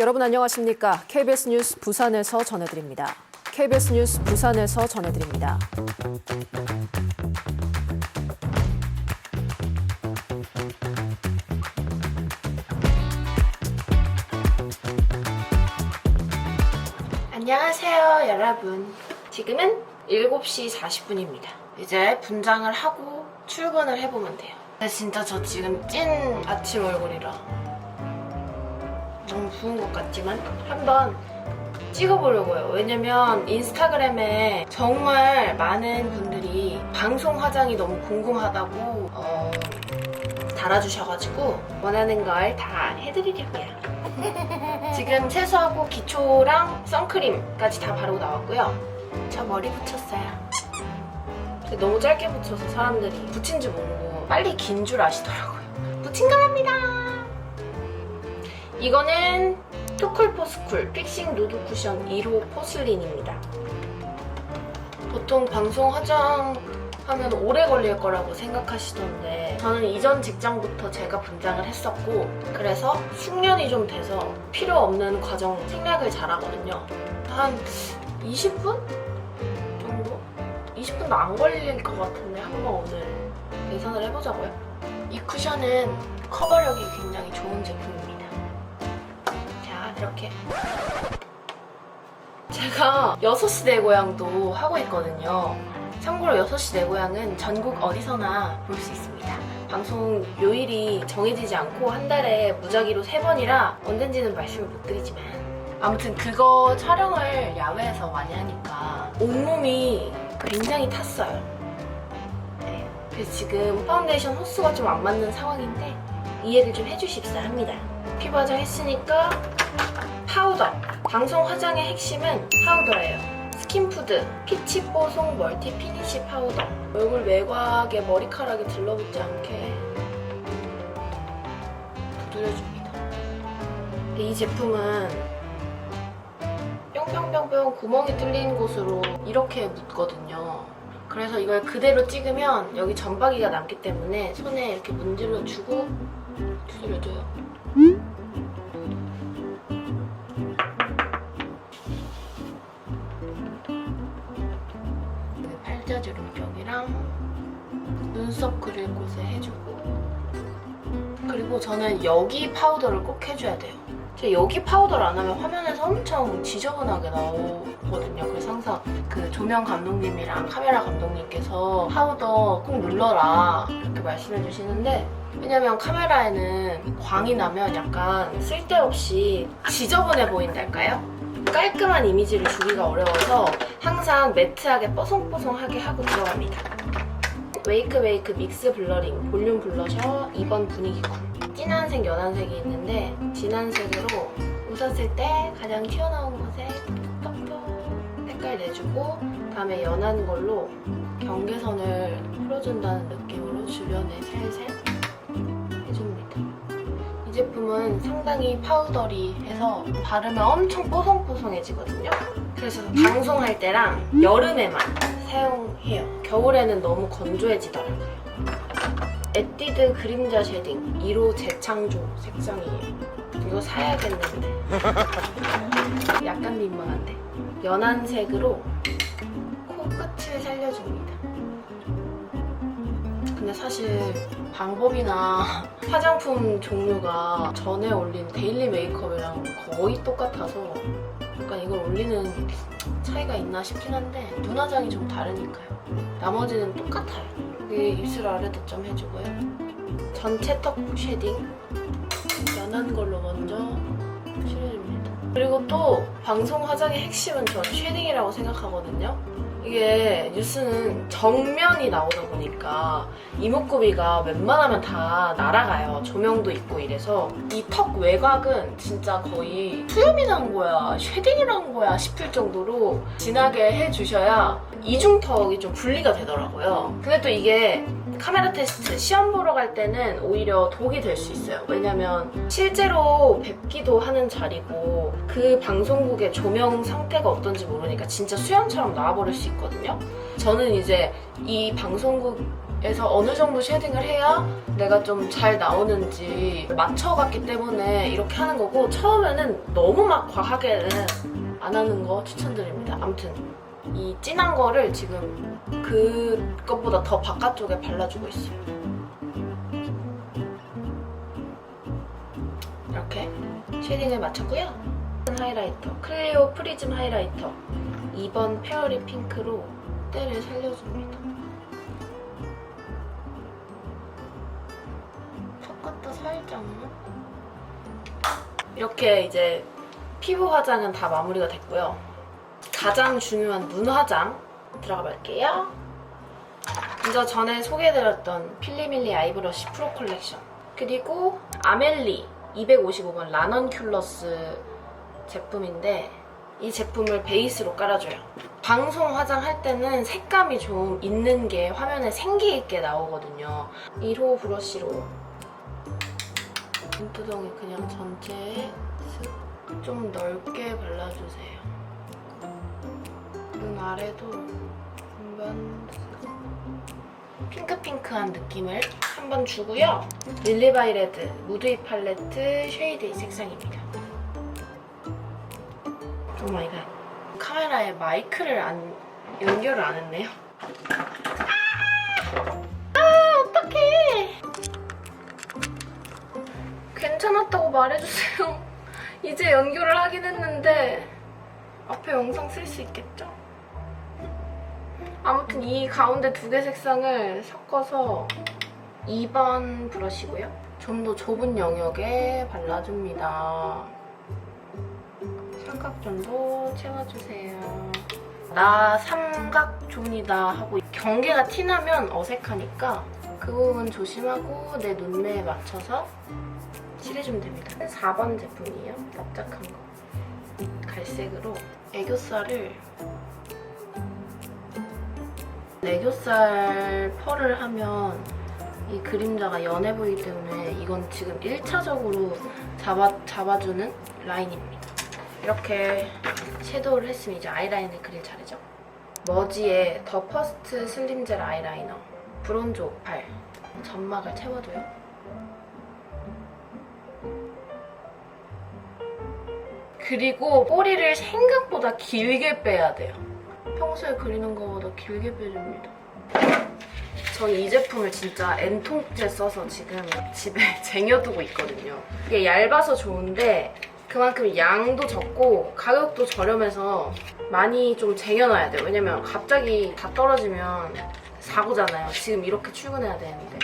여러분 안녕하십니까? KBS 뉴스 부산에서 전해드립니다. KBS 뉴스 부산에서 전해드립니다. 안녕하세요, 여러분. 지금은 7시 40분입니다. 이제 분장을 하고 출근을 해보면 돼요. 진짜 저 지금 찐 아침 얼굴이라 너무 부은 것 같지만 한번 찍어보려고요. 왜냐면 인스타그램에 정말 많은 분들이 방송 화장이 너무 궁금하다고 어, 달아주셔가지고 원하는 걸 다 해드리려고요. 지금 세수하고 기초랑 선크림까지 다 바르고 나왔고요. 저 머리 붙였어요. 근데 너무 짧게 붙여서 사람들이 붙인 줄 모르고 빨리 긴 줄 아시더라고요. 이거는 토클포스쿨 픽싱 누드 쿠션 1호 포슬린입니다. 보통 방송 화장 하면 오래 걸릴 거라고 생각하시던데 저는 이전 직장부터 제가 분장을 했었고 그래서 숙련이 좀 돼서 필요 없는 과정 생략을 잘하거든요. 한 20분 정도? 20분도 안 걸릴 것 같은데 한번 오늘 계산을 해보자고요. 이 쿠션은 커버력이 굉장히 좋은 제품입니다. 자, 이렇게 제가 6시 내 고향도 하고 있거든요. 참고로 6시 내 고향은 전국 어디서나 볼 수 있습니다. 방송 요일이 정해지지 않고 한 달에 무작위로 3번이라 언젠지는 말씀을 못 드리지만 아무튼 그거 촬영을 야외에서 많이 하니까 온몸이 굉장히 탔어요. 네, 그래서 지금 파운데이션 호수가 좀 안 맞는 상황인데 이해를 좀 해주십사 합니다. 피부 화장 했으니까 파우더. 방송 화장의 핵심은 파우더예요. 스킨푸드, 피치 뽀송 멀티 피니쉬 파우더. 얼굴 외곽에 머리카락이 들러붙지 않게 두드려줍니다. 이 제품은 뿅뿅뿅뿅 구멍이 뚫린 곳으로 이렇게 묻거든요. 그래서 이걸 그대로 찍으면 여기 점박이가 남기 때문에 손에 이렇게 문질러 주고 두드려줘요. 그 팔자주름 쪽이랑 눈썹 그릴 곳에 해주고 그리고 저는 여기 파우더를 꼭 해줘야 돼요. 저 여기 파우더를 안 하면 화면에서 엄청 지저분하게 나오거든요. 그래서 항상 그 조명 감독님이랑 카메라 감독님께서 파우더 꼭 눌러라 이렇게 말씀해 주시는데 왜냐면 카메라에는 광이 나면 약간 쓸데없이 지저분해 보인달까요? 깔끔한 이미지를 주기가 어려워서 항상 매트하게 뽀송뽀송하게 하고 들어갑니다. 웨이크 웨이크 믹스 블러링 볼륨 블러셔 2번 분위기 쿨 진한 색 연한 색이 있는데 진한 색으로 웃었을 때 가장 튀어나온 곳에 톡톡 색깔 내주고 다음에 연한 걸로 경계선을 풀어준다는 느낌으로 주변에 살살 해줍니다. 이 제품은 상당히 파우더리해서 바르면 엄청 뽀송뽀송해지거든요. 그래서 방송할 때랑 여름에만 사용해요. 겨울에는 너무 건조해지더라고요. 에뛰드 그림자 쉐딩 1호 재창조 색상이에요. 이거 사야겠는데. 약간 민망한데. 연한 색으로 코끝을 살려줍니다. 근데 사실 방법이나 화장품 종류가 전에 올린 데일리 메이크업이랑 거의 똑같아서 약간 이걸 올리는 차이가 있나 싶긴 한데 눈 화장이 좀 다르니까요. 나머지는 똑같아요. 여기 입술 아래도 좀 해주고요. 전체 턱 쉐딩 연한 걸로 먼저. 그리고 또 방송 화장의 핵심은 전 쉐딩이라고 생각하거든요. 이게 뉴스는 정면이 나오다 보니까 이목구비가 웬만하면 다 날아가요. 조명도 있고 이래서 이 턱 외곽은 진짜 거의 수염이 난 거야, 쉐딩이 난 거야 싶을 정도로 진하게 해주셔야 이중턱이 좀 분리가 되더라고요. 근데 또 이게 카메라 테스트 시험 보러 갈 때는 오히려 독이 될 수 있어요. 왜냐면 실제로 뵙기도 하는 자리고 그 방송국의 조명 상태가 어떤지 모르니까 진짜 수염처럼 나와버릴 수 있거든요. 저는 이제 이 방송국 에서 어느 정도 쉐딩을 해야 내가 좀 잘 나오는지 맞춰갔기 때문에 이렇게 하는 거고 처음에는 너무 막 과하게는 안 하는 거 추천드립니다. 아무튼 이 진한 거를 지금 그것보다 더 바깥쪽에 발라주고 있어요. 이렇게 쉐딩을 마쳤고요. 하이라이터 클리오 프리즘 하이라이터 2번 페어리 핑크로 때를 살려줍니다. 섞었다 살짝 이렇게 이제 피부 화장은 다 마무리가 됐고요. 가장 중요한 눈 화장 들어가 볼게요. 먼저 전에 소개해드렸던 필리밀리 아이브러쉬 프로 컬렉션 그리고 아멜리 255번 라넌큘러스 제품인데 이 제품을 베이스로 깔아줘요. 방송 화장할 때는 색감이 좀 있는 게 화면에 생기 있게 나오거든요. 1호 브러쉬로 눈두덩이 그냥 전체에 슥좀 넓게 발라주세요. 눈 아래도 슥. 핑크핑크한 느낌을 한번 주고요. 릴리바이레드 무드이 팔레트 쉐이드 색상입니다. 오 마이 갓. 카메라에 마이크를 안 연결을 안 했네요. 아, 어떡해. 괜찮았다고 말해주세요. 이제 연결을 하긴 했는데 앞에 영상 쓸 수 있겠죠? 아무튼 이 가운데 두 개 색상을 섞어서 2번 브러쉬고요. 좀 더 좁은 영역에 발라줍니다. 삼각존도 채워주세요. 나 삼각존이다 하고 경계가 티나면 어색하니까 그 부분 조심하고 내 눈매에 맞춰서 칠해주면 됩니다. 4번 제품이에요. 납작한 거. 갈색으로 애교살을 애교살 펄을 하면 이 그림자가 연해 보이기 때문에 이건 지금 1차적으로 잡아, 잡아주는 라인입니다. 이렇게 섀도우를 했으면 이제 아이라인을 그릴 차례죠. 머지의 더 퍼스트 슬림젤 아이라이너 브론즈 58 점막을 채워줘요. 그리고 꼬리를 생각보다 길게 빼야 돼요. 평소에 그리는 것보다 길게 빼줍니다. 전 이 제품을 진짜 N통째 써서 지금 집에 쟁여두고 있거든요. 이게 얇아서 좋은데 그만큼 양도 적고 가격도 저렴해서 많이 좀 쟁여놔야 돼요. 왜냐면 갑자기 다 떨어지면 사고잖아요. 지금 이렇게 출근해야 되는데.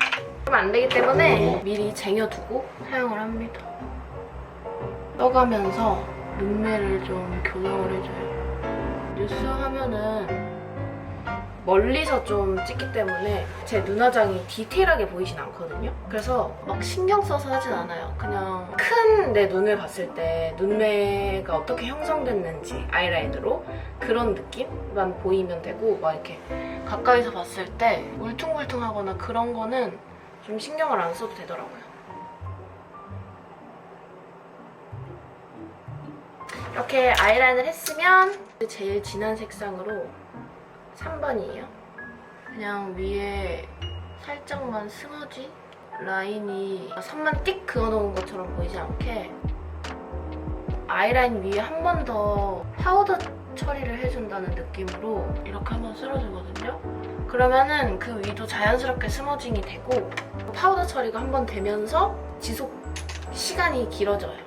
그러면 안 되기 때문에 미리 쟁여두고 사용을 합니다. 떠가면서 눈매를 좀 교정을 해줘요. 뉴스 하면은 멀리서 좀 찍기 때문에 제 눈화장이 디테일하게 보이진 않거든요. 그래서 막 신경 써서 하진 않아요. 그냥 큰 내 눈을 봤을 때 눈매가 어떻게 형성됐는지 아이라인으로 그런 느낌만 보이면 되고 막 이렇게 가까이서 봤을 때 울퉁불퉁하거나 그런 거는 좀 신경을 안 써도 되더라고요. 이렇게 아이라인을 했으면 제일 진한 색상으로 3번이에요. 그냥 위에 살짝만 스머지 라인이 선만 띡 그어놓은 것처럼 보이지 않게 아이라인 위에 한 번 더 파우더 처리를 해준다는 느낌으로 이렇게 한번 쓸어주거든요. 그러면은 그 위도 자연스럽게 스머징이 되고 파우더 처리가 한 번 되면서 지속 시간이 길어져요.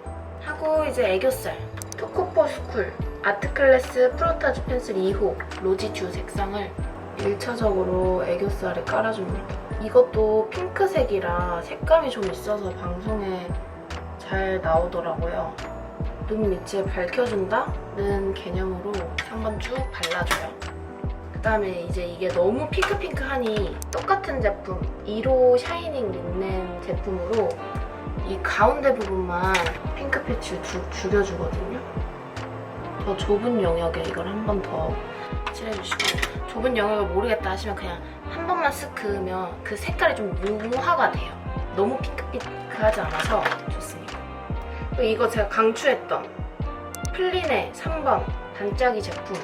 하고 이제 애교살 토코포스쿨 아트클래스 프로타주 펜슬 2호 로지쥬 색상을 1차적으로 애교살에 깔아줍니다. 이것도 핑크색이라 색감이 좀 있어서 방송에 잘 나오더라고요. 눈 밑에 밝혀준다는 개념으로 한번 쭉 발라줘요. 그 다음에 이제 이게 너무 핑크핑크하니 똑같은 제품 1호 샤이닝 린넨 제품으로 이 가운데 부분만 핑크 패치를 주- 죽여주거든요. 더 좁은 영역에 이걸 한 번 더 칠해주시고 좁은 영역을 모르겠다 하시면 그냥 한 번만 쓱 그으면 그 색깔이 좀 무화가 돼요. 너무 핑크핑크하지 않아서 좋습니다. 그리고 이거 제가 강추했던 플린의 3번 반짝이 제품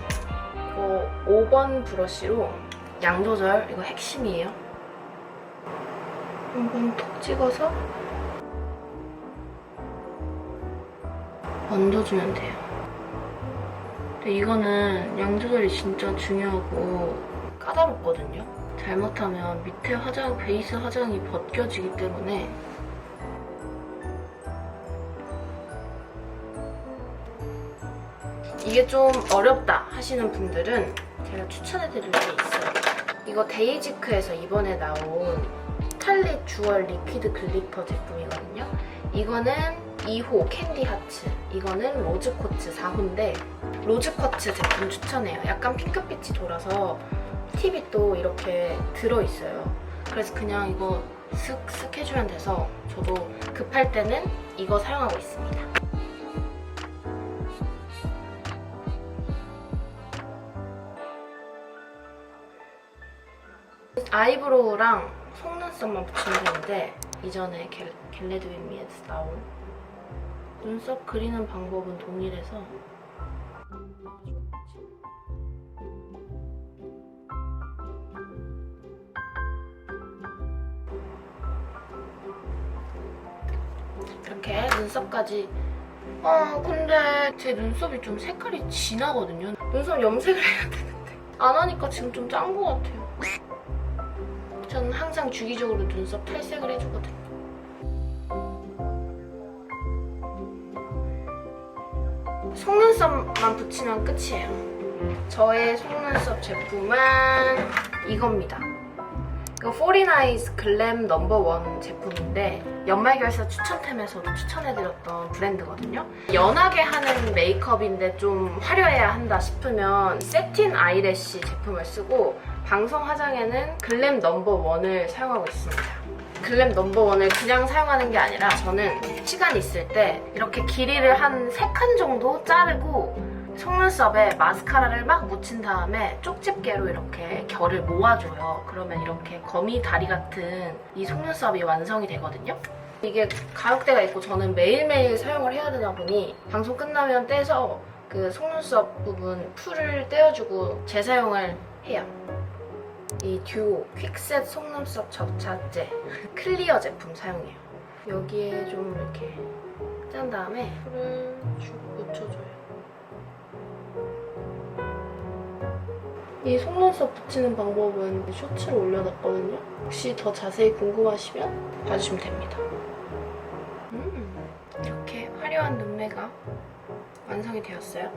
이거 5번 브러쉬로 양 조절 이거 핵심이에요. 한번 톡 찍어서 얹어주면 돼요. 근데 이거는 양 조절이 진짜 중요하고 까다롭거든요. 잘못하면 밑에 화장, 베이스 화장이 벗겨지기 때문에 이게 좀 어렵다 하시는 분들은 제가 추천해드릴 게 있어요. 이거 데이지크에서 이번에 나온 스칼릿 주얼 리퀴드 글리터 제품이거든요. 이거는 2호 캔디 하츠, 이거는 로즈 쿼츠 4호인데 로즈 쿼츠 제품 추천해요. 약간 핑크빛이 돌아서 팁이 또 이렇게 들어있어요. 그래서 그냥 이거 슥슥 해주면 돼서 저도 급할 때는 이거 사용하고 있습니다. 아이브로우랑 속눈썹만 붙이면 되는데 이전에 겟, 겟레드 윈미에서 나온 눈썹 그리는 방법은 동일해서 이렇게 눈썹까지. 아 근데 제 눈썹이 좀 색깔이 진하거든요. 눈썹 염색을 해야 되는데. 안 하니까 지금 좀 짠 것 같아요. 저는 항상 주기적으로 눈썹 탈색을 해주거든요. 속눈썹만 붙이면 끝이에요. 저의 속눈썹 제품은 이겁니다. 이거 49eyes 글램 넘버 1 제품인데 연말결사 추천템에서도 추천해드렸던 브랜드거든요. 연하게 하는 메이크업인데 좀 화려해야 한다 싶으면 세틴 아이래쉬 제품을 쓰고 방송 화장에는 글램 넘버 1을 사용하고 있습니다. 글램 넘버 1을 그냥 사용하는 게 아니라 저는 시간 있을 때 이렇게 길이를 한 3칸 정도 자르고 속눈썹에 마스카라를 막 묻힌 다음에 쪽집게로 이렇게 결을 모아줘요. 그러면 이렇게 거미 다리 같은 이 속눈썹이 완성이 되거든요. 이게 가격대가 있고 저는 매일매일 사용을 해야 되다 보니 방송 끝나면 떼서 그 속눈썹 부분 풀을 떼어주고 재사용을 해요. 이 듀오 퀵셋 속눈썹 접착제 클리어 제품 사용해요. 여기에 좀 이렇게 짠 다음에 풀을 쭉 묻혀줘요. 이 속눈썹 붙이는 방법은 쇼츠로 올려놨거든요. 혹시 더 자세히 궁금하시면 봐주시면 됩니다. 음, 이렇게 화려한 눈매가 완성이 되었어요.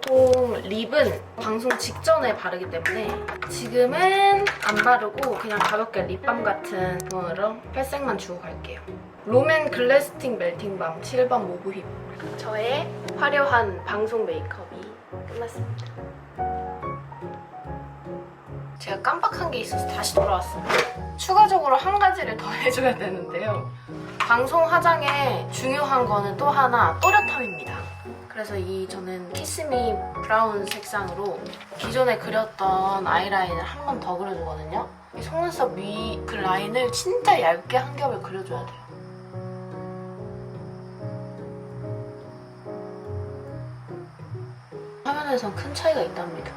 보통 립은 방송 직전에 바르기 때문에 지금은 안 바르고 그냥 가볍게 립밤 같은 톤으로 팔색만 주고 갈게요. 롬앤 글래스틱 멜팅밤 7번 모브 힙 저의 화려한 방송 메이크업이 끝났습니다. 제가 깜빡한 게 있어서 다시 돌아왔습니다. 추가적으로 한 가지를 더 해줘야 되는데요. 방송 화장에 중요한 거는 또 하나 또렷함입니다. 그래서 이 저는 키스미 브라운 색상으로 기존에 그렸던 아이라인을 한 번 더 그려주거든요. 이 속눈썹 위 그 라인을 진짜 얇게 한 겹을 그려줘야 돼요. 화면에선 큰 차이가 있답니다.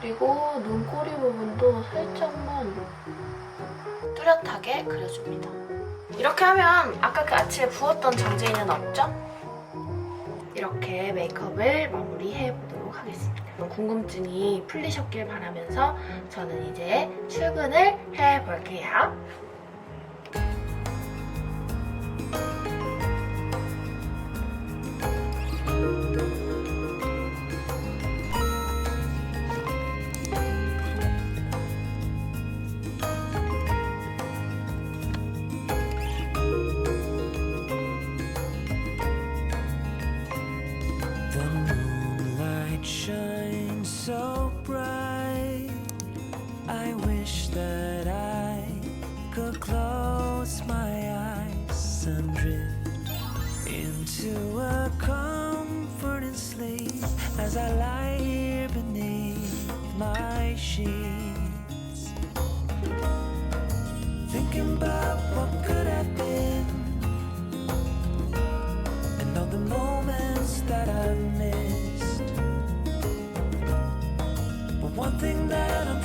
그리고 눈꼬리 부분도 살짝만 뚜렷하게 그려줍니다. 이렇게 하면 아까 그 아침에 부었던 정제인은 없죠? 이렇게 메이크업을 마무리해 보도록 하겠습니다. 궁금증이 풀리셨길 바라면서 저는 이제 출근을 해 볼게요.